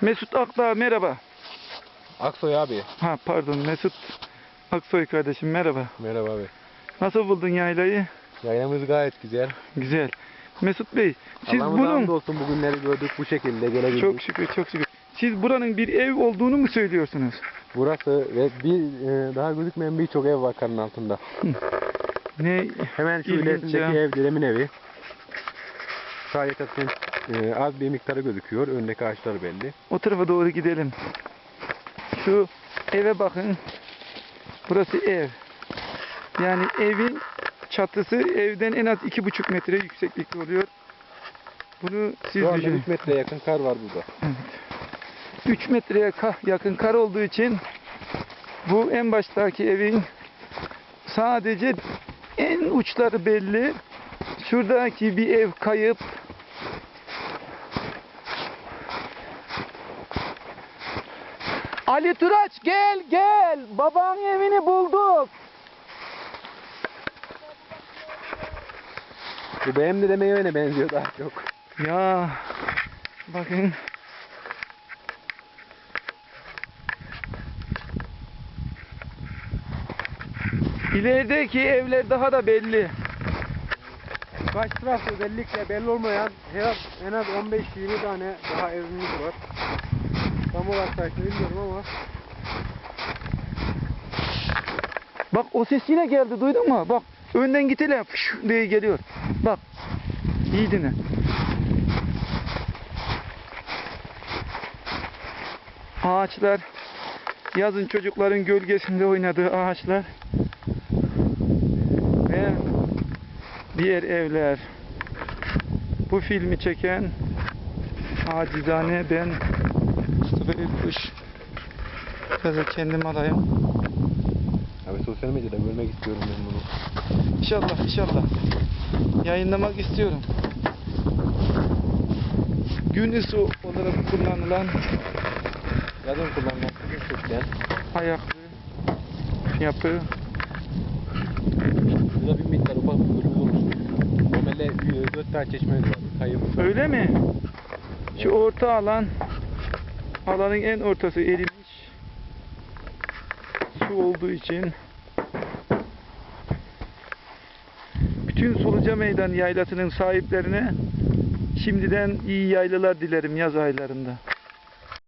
Mesut Akdağ merhaba. Aksoy abi. Ha pardon Mesut Aksoy kardeşim merhaba. Merhaba abi. Nasıl buldun yaylayı? Yaylamız gayet güzel. Güzel. Mesut Bey siz Allah'ımıza bunun hamdolsun bugünleri gördük bu şekilde gelebildik. çok şükür çok şükür. Siz buranın bir ev olduğunu mu söylüyorsunuz? Burası ve bir e, daha gözükmeyen birçok ev var karın altında. Ne Hemen şu İlginç ilerisindeki ya. ev dedemin evi. Zaten e, az bir miktarı gözüküyor. Öndeki ağaçlar belli. o tarafa doğru gidelim. Şu eve bakın. Burası ev. Yani evin çatısı evden en az iki buçuk metre yükseklikte oluyor. Bunu siz Şu anda düşünün. 3 metreye yakın kar var burada. 3 metreye yakın kar olduğu için bu en baştaki evin sadece en uçları belli. Şuradaki bir ev kayıp. Ali Turaç gel gel. Babanın evini bulduk. Bu benim dedeme evine benziyor daha çok. Ya bakın. İlerideki evler daha da belli. Kaç tarafı özellikle belli olmayan her, en az 15-20 tane daha evimiz var. Tam olarak kaçını bilmiyorum ama Bak o ses yine geldi duydun mu? Bak önden git hele fış diye geliyor. Bak. İyi dinle. Ağaçlar yazın çocukların gölgesinde oynadığı ağaçlar ve diğer evler. Bu filmi çeken acizane ben Mustafa Ülkuş. Biraz da kendim alayım. Abi sosyal medyada görmek istiyorum ben bunu. İnşallah inşallah. Yayınlamak istiyorum. Gün ısı olarak kullanılan Yazın kullanmak gerçekten. ayaklı yapı. Burada bir miktar ufak bir bölümü oluştu. Normalde 4 tane çeşmemiz var. Kayıp. Öyle mi? Şu orta alan alanın en ortası erimiş. Su olduğu için bütün Suluca Meydan Yaylası'nın sahiplerine şimdiden iyi yaylalar dilerim yaz aylarında.